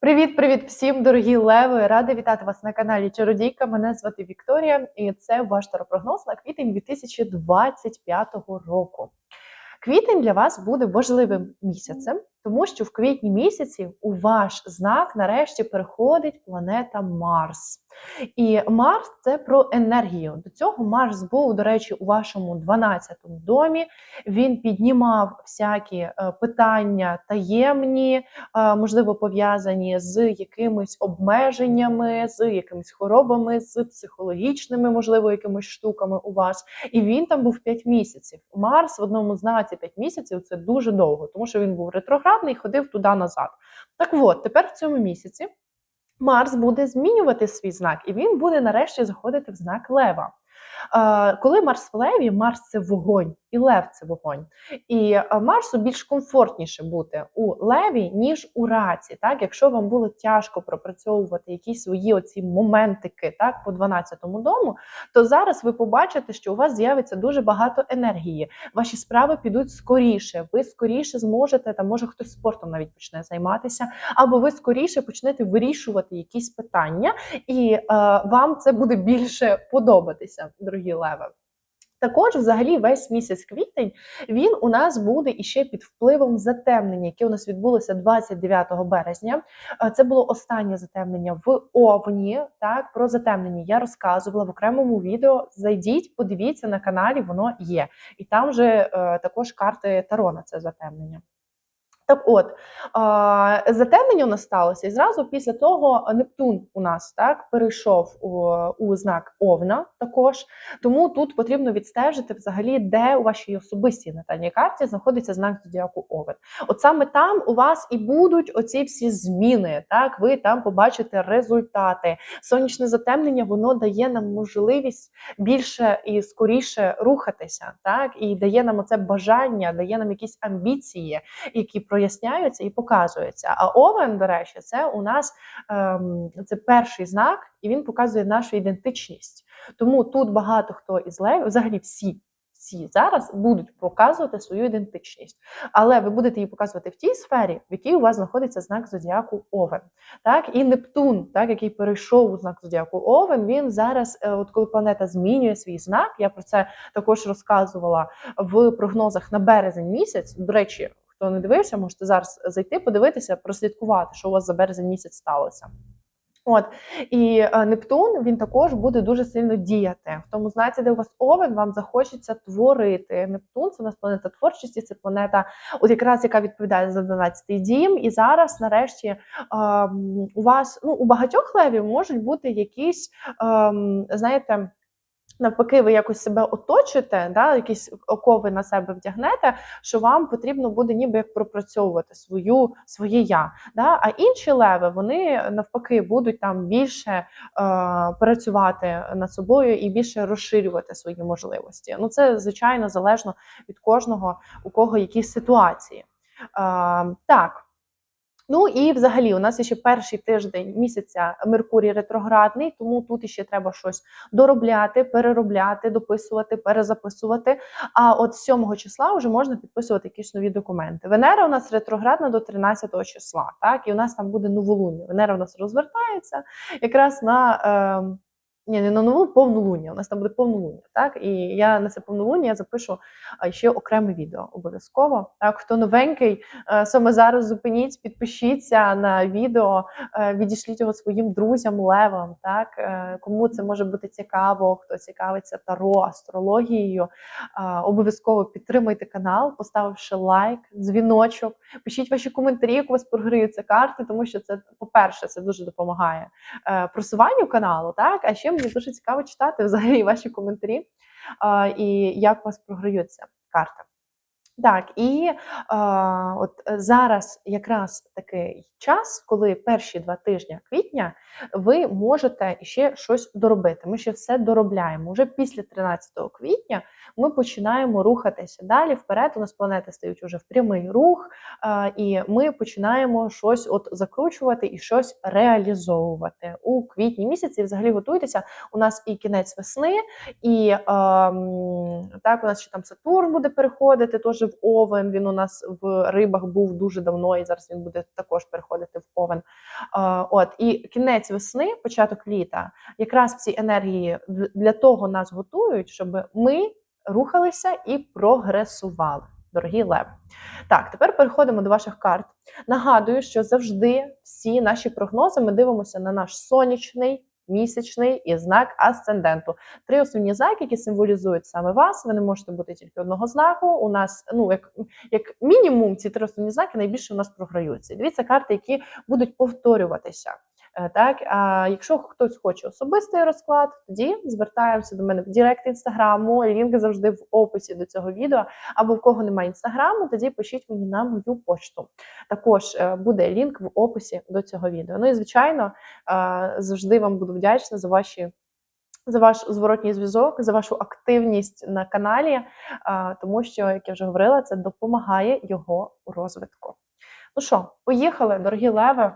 Привіт-привіт всім, дорогі леви! Рада вітати вас на каналі Чародійка. Мене звати Вікторія, і це ваш таропрогноз на квітень 2025 року. Квітень для вас буде важливим місяцем, тому що в квітні місяці у ваш знак нарешті переходить планета Марс. І Марс це про енергію. До цього Марс був, до речі, у вашому 12-му домі. Він піднімав всякі е, питання таємні, е, можливо, пов'язані з якимись обмеженнями, з якимись хворобами, з психологічними, можливо, якимись штуками у вас. І він там був 5 місяців. Марс в одному знаці 5 місяців це дуже довго, тому що він був ретроградний, ходив туди назад. Так от, тепер в цьому місяці. Марс буде змінювати свій знак, і він буде нарешті заходити в знак Лева. Е, Коли Марс в Леві, Марс це вогонь, і Лев це вогонь. І е, Марсу більш комфортніше бути у Леві, ніж у раці. Так, якщо вам було тяжко пропрацьовувати якісь свої оці моментики, так, по 12-му дому, то зараз ви побачите, що у вас з'явиться дуже багато енергії. Ваші справи підуть скоріше. Ви скоріше зможете, там може хтось спортом навіть почне займатися, або ви скоріше почнете вирішувати якісь питання, і е, вам це буде більше подобатися, дорогі леви. Також, взагалі, весь місяць квітень він у нас буде іще під впливом затемнення, яке у нас відбулося 29 березня. Це було останнє затемнення в Овні. Так, про затемнення я розказувала в окремому відео. Зайдіть, подивіться на каналі, воно є. І там же е, також карти Таро на це затемнення. Так от, затемнення у нас сталося, і зразу після того Нептун у нас так перейшов у, у знак Овна також. Тому тут потрібно відстежити взагалі, де у вашій особистій натальній карті знаходиться знак зодіаку Овен. От саме там у вас і будуть оці всі зміни. Так, ви там побачите результати. Сонячне затемнення воно дає нам можливість більше і скоріше рухатися, так і дає нам оце бажання, дає нам якісь амбіції, які проясняються і показуються. А овен, до речі, це у нас ем, це перший знак, і він показує нашу ідентичність. Тому тут багато хто із левів, взагалі всі. Всі зараз будуть показувати свою ідентичність, але ви будете її показувати в тій сфері, в якій у вас знаходиться знак зодіаку Овен. Так, і Нептун, так який перейшов у знак зодіаку Овен, він зараз, е, от коли планета змінює свій знак, я про це також розказувала в прогнозах на березень місяць. До речі, хто не дивився, можете зараз зайти, подивитися, прослідкувати, що у вас за березень місяць сталося. От і е, Нептун він також буде дуже сильно діяти в тому знаці, де у вас овен, вам захочеться творити. Нептун це у нас планета творчості, це планета, от якраз яка відповідає за 12-й дім. І зараз, нарешті, ем, у вас ну у багатьох левів можуть бути якісь, ем, знаєте. Навпаки, ви якось себе оточите, да, якісь окови на себе вдягнете, що вам потрібно буде ніби як пропрацьовувати свою своє я. Да? А інші леви вони навпаки будуть там більше е, працювати над собою і більше розширювати свої можливості. Ну це звичайно залежно від кожного, у кого які ситуації. Е, так. Ну і взагалі, у нас ще перший тиждень місяця Меркурій ретроградний, тому тут ще треба щось доробляти, переробляти, дописувати, перезаписувати. А от 7 числа вже можна підписувати якісь нові документи. Венера у нас ретроградна до 13 числа, так і у нас там буде новолуння. Венера у нас розвертається якраз на. Е, ні, не на нову повнолуння. У нас там буде повнолуння, так? І я на це повнолуння запишу ще окреме відео обов'язково. Так, хто новенький, е, саме зараз зупиніть, підпишіться на відео, е, відішліть його своїм друзям, левам. Так, е, кому це може бути цікаво, хто цікавиться таро, астрологією. Обов'язково підтримуйте канал, поставивши лайк, дзвіночок, пишіть ваші коментарі, як у вас програються карти, тому що це, по-перше, це дуже допомагає просуванню каналу. Так, а ще мені дуже цікаво читати взагалі ваші коментарі і як у вас програються карти. Так, і е, от зараз якраз такий час, коли перші два тижні квітня ви можете ще щось доробити. Ми ще все доробляємо. Уже після 13 квітня ми починаємо рухатися далі вперед. У нас планети стають уже в прямий рух, е, і ми починаємо щось от закручувати і щось реалізовувати у квітні місяці. Взагалі готуйтеся. У нас і кінець весни, і е, так у нас ще там Сатурн буде переходити теж в Овен. Він у нас в рибах був дуже давно, і зараз він буде також переходити в Овен. Е, от і кінець весни, початок літа, якраз ці енергії для того нас готують, щоб ми рухалися і прогресували. Дорогі леви. Так, тепер переходимо до ваших карт. Нагадую, що завжди всі наші прогнози ми дивимося на наш сонячний, місячний і знак асценденту. Три основні знаки, які символізують саме вас. Ви не можете бути тільки одного знаку. У нас, ну як як мінімум, ці три основні знаки найбільше у нас програються. Дивіться карти, які будуть повторюватися. Е, так, а якщо хтось хоче особистий розклад, тоді звертаємося до мене в Директ інстаграму. Лінк завжди в описі до цього відео. Або в кого немає інстаграму, тоді пишіть мені на мою почту. Також е, буде лінк в описі до цього відео. Ну і звичайно, е, завжди вам буду вдячна за ваші. За ваш зворотній зв'язок, за вашу активність на каналі, тому що, як я вже говорила, це допомагає його розвитку. Ну що, поїхали, дорогі леви.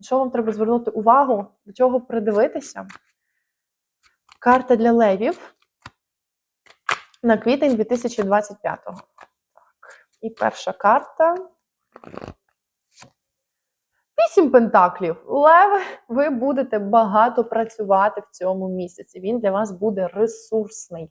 Що вам треба звернути увагу, до чого придивитися? Карта для левів на квітень 2025-го. Так. І перша карта. Вісім пентаклів. Лев, ви будете багато працювати в цьому місяці. Він для вас буде ресурсний.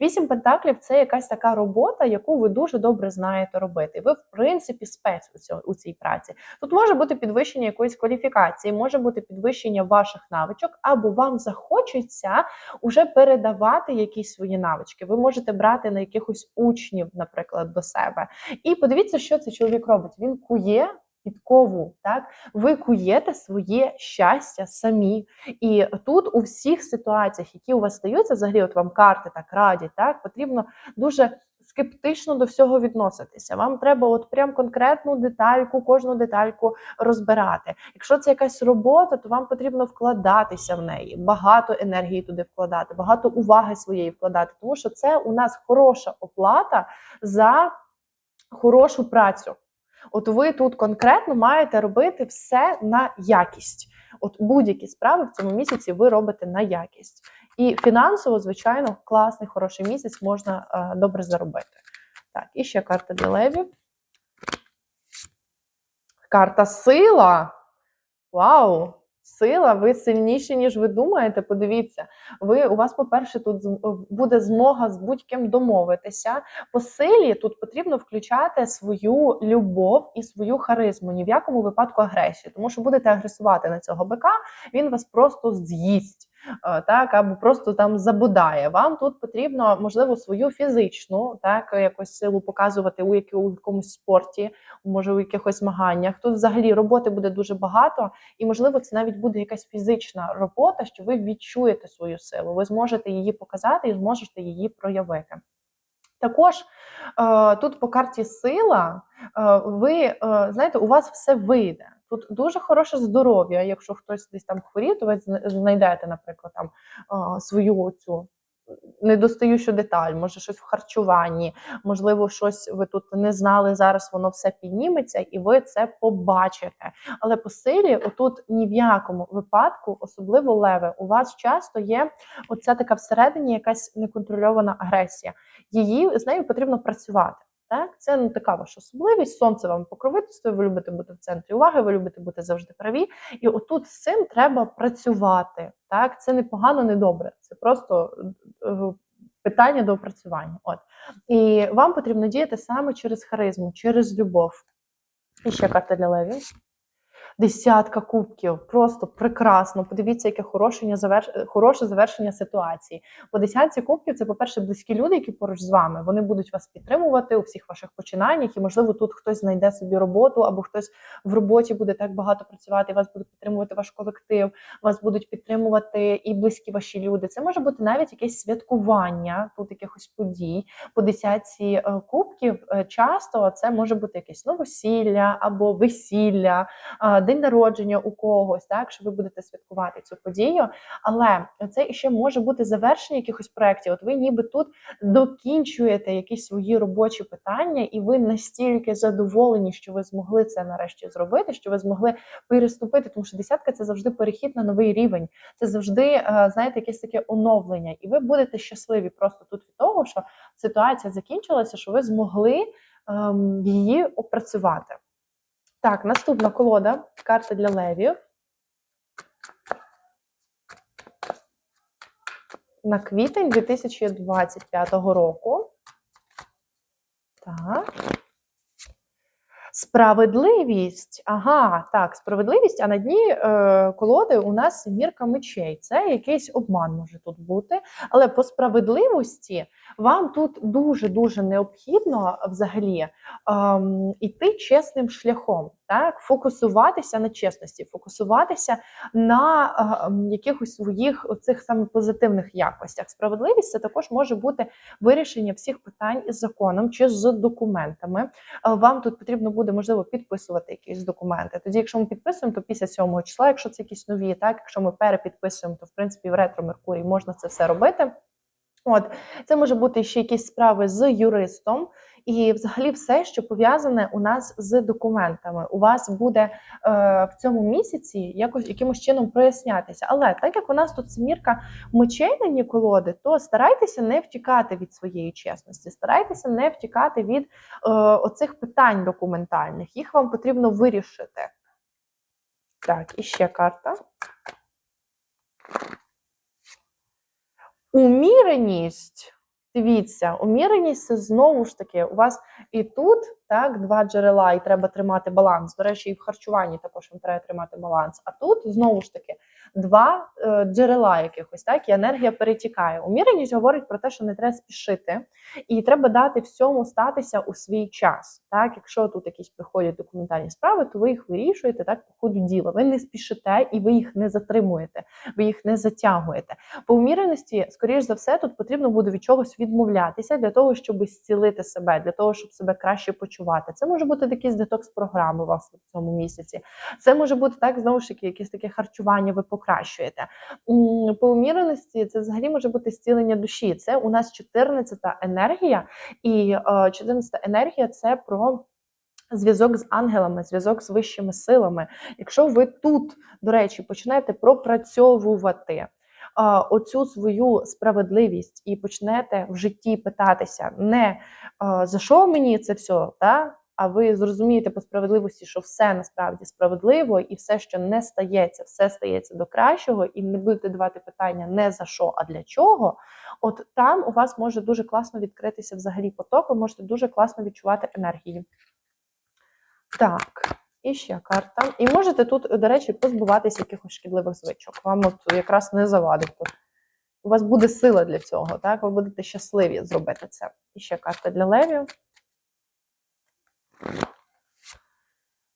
Вісім пентаклів це якась така робота, яку ви дуже добре знаєте робити. Ви, в принципі, спец у цій праці. Тут може бути підвищення якоїсь кваліфікації, може бути підвищення ваших навичок, або вам захочеться уже передавати якісь свої навички. Ви можете брати на якихось учнів, наприклад, до себе. І подивіться, що цей чоловік робить. Він кує підкову, так ви куєте своє щастя самі. І тут у всіх ситуаціях, які у вас стаються, взагалі, от вам карти так радять, так потрібно дуже скептично до всього відноситися. Вам треба от прям конкретну детальку, кожну детальку розбирати. Якщо це якась робота, то вам потрібно вкладатися в неї, багато енергії туди вкладати, багато уваги своєї вкладати, тому що це у нас хороша оплата за хорошу працю. От ви тут конкретно маєте робити все на якість. От будь-які справи в цьому місяці ви робите на якість. І фінансово, звичайно, класний, хороший місяць можна е, добре заробити. Так, і ще карта для левів. Карта сила. Вау! Сила, ви сильніші, ніж ви думаєте. Подивіться, ви у вас, по-перше, тут буде змога з будь-ким домовитися. По силі тут потрібно включати свою любов і свою харизму, ні в якому випадку агресію, тому що будете агресувати на цього бика, він вас просто з'їсть. Е, так, або просто там забудає. Вам тут потрібно, можливо, свою фізичну, так, якось силу показувати у якомусь спорті, може у якихось змаганнях. Тут взагалі роботи буде дуже багато, і, можливо, це навіть буде якась фізична робота, що ви відчуєте свою силу. Ви зможете її показати і зможете її проявити. Також е, тут по карті сила, е, ви знаєте, у вас все вийде. Тут дуже хороше здоров'я. Якщо хтось десь там хворіє, то ви знайдете, наприклад, там свою цю недостаючу деталь, може щось в харчуванні, можливо, щось ви тут не знали. Зараз воно все підніметься, і ви це побачите. Але по силі, отут ні в якому випадку, особливо леве, у вас часто є оця така всередині якась неконтрольована агресія. Її з нею потрібно працювати. Так, це ну така ваша особливість. Сонце вам покровительство, ви любите бути в центрі уваги, ви любите бути завжди праві. І отут з цим треба працювати. Так, це не погано, не добре. Це просто е, питання до опрацювання. От і вам потрібно діяти саме через харизму, через любов. І ще карта для леві десятка кубків. Просто прекрасно. Подивіться, яке хороше завершення ситуації. По десятці кубків це, по-перше, близькі люди, які поруч з вами. Вони будуть вас підтримувати у всіх ваших починаннях, і, можливо, тут хтось знайде собі роботу, або хтось в роботі буде так багато працювати. і Вас буде підтримувати ваш колектив, вас будуть підтримувати і близькі ваші люди. Це може бути навіть якесь святкування, тут якихось подій. По десятці е, кубків е, часто це може бути якесь новосілля або весілля день народження у когось, так що ви будете святкувати цю подію. Але це іще може бути завершення якихось проєктів. От ви ніби тут докінчуєте якісь свої робочі питання, і ви настільки задоволені, що ви змогли це нарешті зробити, що ви змогли переступити, тому що десятка це завжди перехід на новий рівень. Це завжди, е, знаєте, якесь таке оновлення, і ви будете щасливі просто тут від того, що ситуація закінчилася, що ви змогли ем, її опрацювати. Так, наступна колода, карта для левів. На квітень 2025 року. Так. Справедливість. Ага, так, справедливість. А на дні е, колоди у нас мірка мечей. Це якийсь обман може тут бути. Але по справедливості вам тут дуже-дуже необхідно взагалі е, йти чесним шляхом, так? фокусуватися на чесності, фокусуватися на ем, якихось своїх оцих саме позитивних якостях. Справедливість це також може бути вирішення всіх питань із законом чи з документами. Е, Вам тут потрібно буде можливо підписувати якісь документи. Тоді, якщо ми підписуємо, то після 7 числа, якщо це якісь нові, так якщо ми перепідписуємо, то в принципі в ретро Меркурій можна це все робити. От це може бути ще якісь справи з юристом, і взагалі все, що пов'язане у нас з документами. У вас буде е, в цьому місяці якось якимось чином прояснятися. Але так як у нас тут смірка мечей на дні колоди, то старайтеся не втікати від своєї чесності, старайтеся не втікати від е, оцих питань документальних. Їх вам потрібно вирішити. Так, і ще карта. Уміреність. Дивіться, уміреність це знову ж таки у вас і тут так два джерела, і треба тримати баланс. До речі, і в харчуванні також вам треба тримати баланс. А тут знову ж таки два е, джерела якихось, так і енергія перетікає. Уміреність говорить про те, що не треба спішити, і треба дати всьому статися у свій час. Так, якщо тут якісь приходять документальні справи, то ви їх вирішуєте так по ходу діла. Ви не спішите і ви їх не затримуєте, ви їх не затягуєте. По уміреності, скоріш за все, тут потрібно буде від чогось відмовлятися для того, щоб зцілити себе, для того, щоб себе краще почувати. Це може бути якісь детокс-програми у вас в цьому місяці. Це може бути так, знову ж таки, якесь таке харчування ви покращуєте. По уміреності це взагалі може бути зцілення душі. Це у нас 14-та енергія, і е, 14-та енергія це про. Зв'язок з ангелами, зв'язок з вищими силами. Якщо ви тут, до речі, почнете пропрацьовувати а, оцю свою справедливість і почнете в житті питатися не а, за що мені це все, та? А ви зрозумієте по справедливості, що все насправді справедливо, і все, що не стається, все стається до кращого, і не будете давати питання не за що, а для чого. От там у вас може дуже класно відкритися взагалі поток, ви можете дуже класно відчувати енергію. Так, і ще карта. І можете тут, до речі, позбуватися якихось шкідливих звичок. Вам от якраз не завадить тут. У вас буде сила для цього, так? Ви будете щасливі зробити це. І ще карта для левів.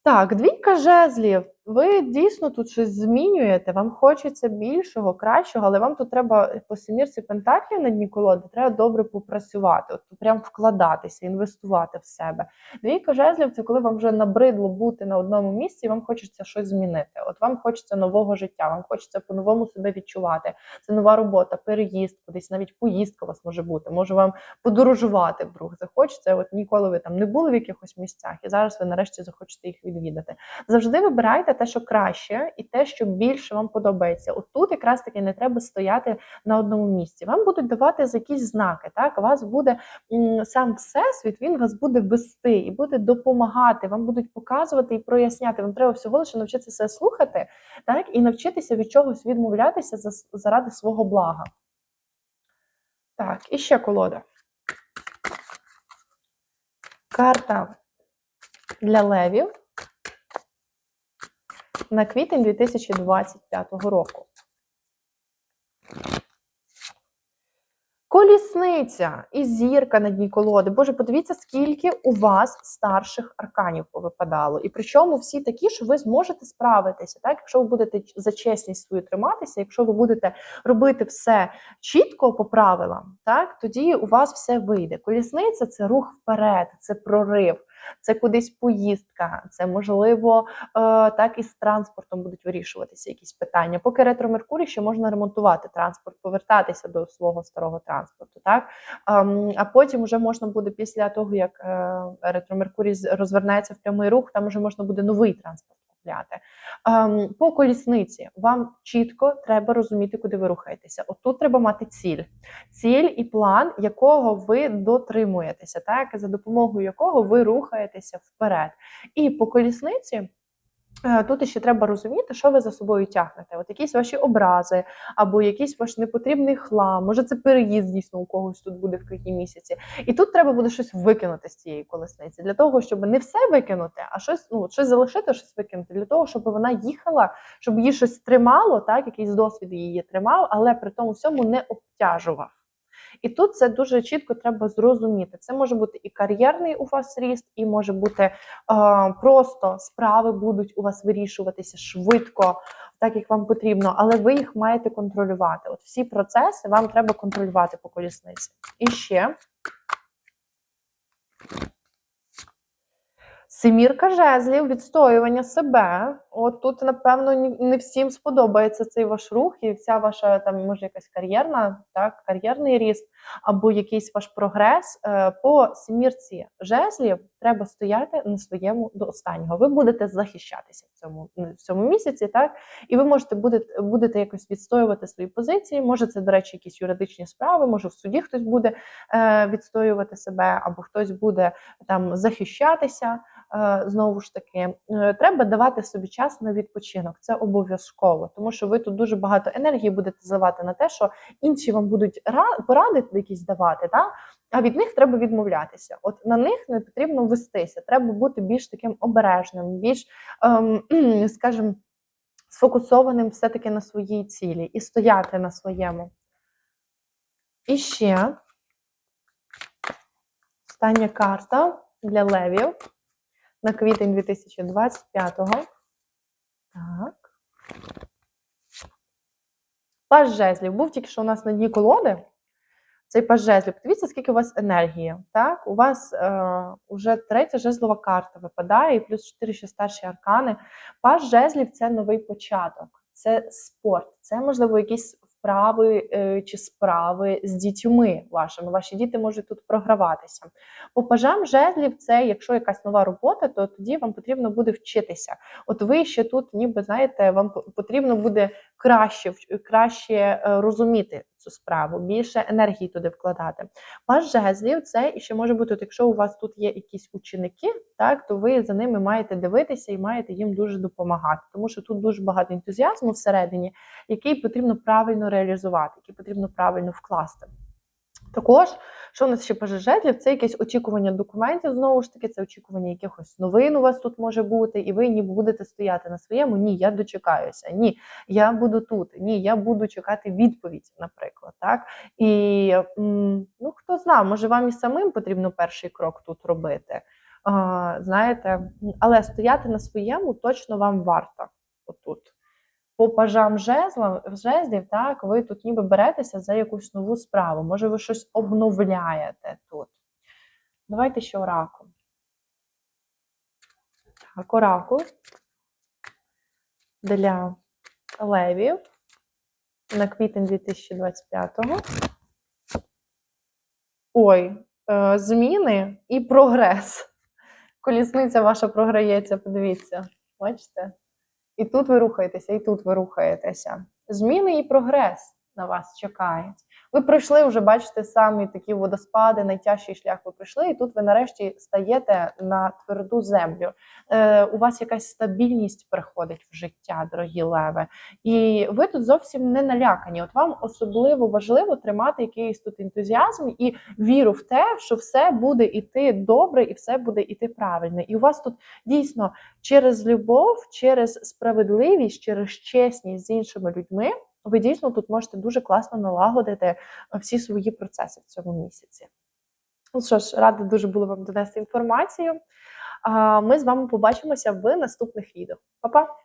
Так, двійка жезлів. Ви дійсно тут щось змінюєте, вам хочеться більшого, кращого, але вам тут треба по семірці пентаклів на дні колоди, треба добре попрацювати, от прям вкладатися, інвестувати в себе. Двійка жезлів це коли вам вже набридло бути на одному місці, і вам хочеться щось змінити. От вам хочеться нового життя, вам хочеться по-новому себе відчувати. Це нова робота, переїзд, кудись навіть поїздка у вас може бути. Може вам подорожувати вдруг захочеться. От ніколи ви там не були в якихось місцях, і зараз ви нарешті захочете їх відвідати. Завжди вибирайте те, що краще, і те, що більше вам подобається. От тут якраз таки не треба стояти на одному місці. Вам будуть давати якісь знаки. Так, вас буде сам всесвіт, він вас буде вести і буде допомагати. Вам будуть показувати і проясняти. Вам треба всього лише навчитися слухати, так і навчитися від чогось відмовлятися заради свого блага. Так, і ще колода. Карта для левів на квітень 2025 року. Колісниця і зірка на дні колоди. Боже, подивіться, скільки у вас старших арканів повипадало. І причому всі такі, що ви зможете справитися. Так, якщо ви будете за чесність свою триматися, якщо ви будете робити все чітко по правилам, так тоді у вас все вийде. Колісниця це рух вперед, це прорив. Це кудись поїздка, це можливо е, так і з транспортом будуть вирішуватися якісь питання. Поки ретро Меркурій ще можна ремонтувати транспорт, повертатися до свого старого транспорту. Так Ем, а потім вже можна буде після того, як е, ретро Меркурій розвернеться в прямий рух, там вже можна буде новий транспорт купляти. Ем, по колісниці вам чітко треба розуміти, куди ви рухаєтеся. От тут треба мати ціль, ціль і план, якого ви дотримуєтеся, так за допомогою якого ви рухаєтеся вперед. І по колісниці. Е, Тут ще треба розуміти, що ви за собою тягнете. От якісь ваші образи, або якийсь ваш непотрібний хлам, може це переїзд дійсно у когось тут буде в квітні місяці. І тут треба буде щось викинути з цієї колесниці для того, щоб не все викинути, а щось ну щось залишити, щось викинути, для того, щоб вона їхала, щоб її щось тримало, так якийсь досвід її тримав, але при тому всьому не обтяжував. І тут це дуже чітко треба зрозуміти. Це може бути і кар'єрний у вас ріст, і може бути е, просто справи будуть у вас вирішуватися швидко, так як вам потрібно, але ви їх маєте контролювати. От всі процеси вам треба контролювати по колісниці. І ще Семірка жезлів, відстоювання себе. От тут, напевно, не всім сподобається цей ваш рух, і вся ваша там може якась кар'єрна, так, кар'єрний ріст, або якийсь ваш прогрес. Е, По семірці жезлів треба стояти на своєму до останнього. Ви будете захищатися в цьому в цьому місяці, так і ви можете будете, будете якось відстоювати свої позиції. Може, це, до речі, якісь юридичні справи, може в суді хтось буде е, відстоювати себе, або хтось буде там захищатися. Е, Знову ж таки, е, треба давати собі час на відпочинок. Це обов'язково, тому що ви тут дуже багато енергії будете зливати на те, що інші вам будуть ра- поради якісь давати, та? а від них треба відмовлятися. От на них не потрібно вестися. Треба бути більш таким обережним, більш, ем, скажімо, сфокусованим все-таки на своїй цілі і стояти на своєму. І ще остання карта для левів на квітень 2025-го. Так. Паж жезлів. Був тільки що у нас на дні колоди. Цей паж жезлів. Подивіться, скільки у вас енергії. Так? У вас е, вже третя жезлова карта випадає, і плюс чотири ще старші аркани. Паж жезлів це новий початок, це спорт, це, можливо, якісь вправи е, чи справи з дітьми вашими. Ваші діти можуть тут програватися. По пажам жезлів, це якщо якась нова робота, то тоді вам потрібно буде вчитися. От ви ще тут, ніби знаєте, вам потрібно буде краще, краще е, розуміти цю справу, більше енергії туди вкладати. Паж жезлів це і ще може бути, от якщо у вас тут є якісь ученики, так то ви за ними маєте дивитися і маєте їм дуже допомагати, тому що тут дуже багато ентузіазму всередині, який потрібно правильно реалізувати, який потрібно правильно вкласти. Також, що у нас ще паже жезлів, це якесь очікування документів, знову ж таки, це очікування якихось новин у вас тут може бути, і ви ніби будете стояти на своєму. Ні, я дочекаюся. Ні, я буду тут. Ні, я буду чекати відповідь, наприклад. Так? І ну хто знає, може вам і самим потрібно перший крок тут робити. А, знаєте, але стояти на своєму точно вам варто отут. По пажам жезла, жезлів, так, ви тут ніби беретеся за якусь нову справу. Може, ви щось обновляєте тут. Давайте ще оракул. Так, оракул для левів на квітень 2025-го. Ой, е, зміни і прогрес. Колісниця ваша програється, подивіться. Бачите? І тут ви рухаєтеся, і тут ви рухаєтеся. Зміни і прогрес на вас чекають. Ви пройшли вже, бачите, самі такі водоспади, найтяжчий шлях ви пройшли, і тут ви нарешті стаєте на тверду землю. Е, у вас якась стабільність приходить в життя, дорогі леви. І ви тут зовсім не налякані. От вам особливо важливо тримати якийсь тут ентузіазм і віру в те, що все буде іти добре і все буде іти правильно. І у вас тут дійсно через любов, через справедливість, через чесність з іншими людьми. Ви дійсно тут можете дуже класно налагодити е, всі свої процеси в цьому місяці. Ну що ж, рада дуже була вам донести інформацію. Ми з вами побачимося в наступних відео. Па-па!